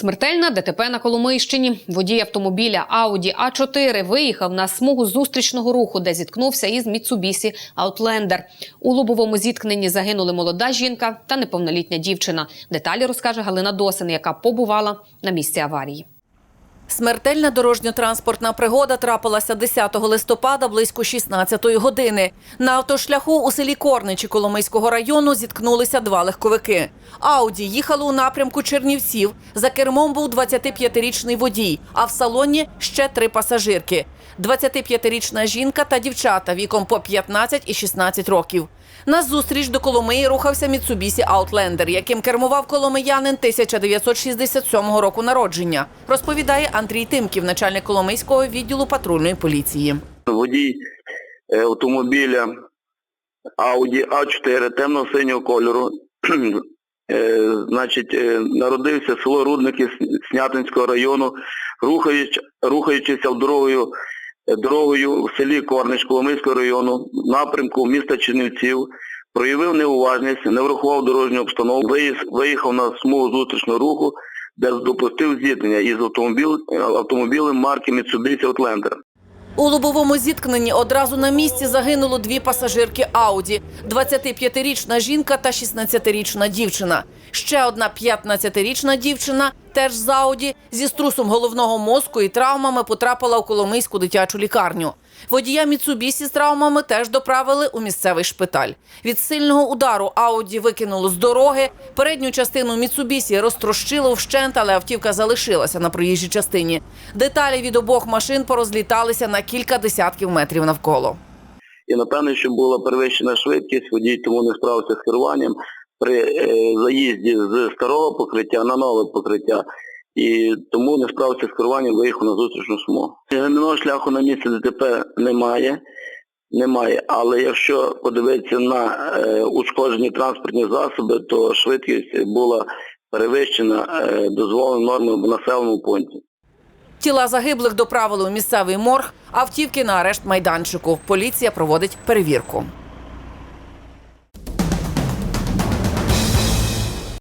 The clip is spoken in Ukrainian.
Смертельна ДТП на Коломийщині. Водій автомобіля Audi А4 виїхав на смугу зустрічного руху, де зіткнувся із Міцубісі Outlander. У лобовому зіткненні загинули молода жінка та неповнолітня дівчина. Деталі розкаже Галина Досин, яка побувала на місці аварії. Смертельна дорожньо-транспортна пригода трапилася 10 листопада близько 16 години. На автошляху у селі Корничі Коломийського району зіткнулися два легковики. Ауді їхало у напрямку Чернівців. За кермом був 25-річний водій, а в салоні ще три пасажирки. 25-річна жінка та дівчата віком по 15 і 16 років. На зустріч до Коломиї рухався Mitsubishi Outlander, яким кермував коломиянин 1967 року народження, розповідає Андрій Тимків, начальник Коломийського відділу патрульної поліції. водій е, автомобіля Audi A4 темно-синього кольору. Е, Значить, е, народився село Рудники Снятинського району, рухаючи, рухаючися дорогою, дорогою в селі Корнич Коломийського району, в напрямку міста Чернівців, проявив неуважність, не врахував дорожню обстановку, виїхав на смугу зустрічного руху, де допустив зіткнення із автомобіль, автомобілем марки Mitsubishi Outlander. У лобовому зіткненні одразу на місці загинуло дві пасажирки Ауді: 25-річна жінка та 16-річна дівчина. Ще одна 15-річна дівчина, теж з Ауді, зі струсом головного мозку і травмами потрапила у Коломийську дитячу лікарню. Водія Міцубісі з травмами теж доправили у місцевий шпиталь. Від сильного удару Ауді викинуло з дороги. Передню частину Міцубісі розтрощило вщент, але автівка залишилася на проїжджій частині. Деталі від обох машин порозліталися на кілька десятків метрів навколо. І напевно, що була перевищена швидкість, водій тому не справився з керуванням при е, заїзді з старого покриття на нове покриття. І тому не справився з керуванням, виїхав на зустрічну смугу. Гальмівного шляху на місці ДТП немає, немає. Але якщо подивитися на е, ушкоджені транспортні засоби, то швидкість була перевищена е, дозволеною нормою в населеному пункті. Тіла загиблих доправили у місцевий морг, автівки на арешт майданчику. Поліція проводить перевірку.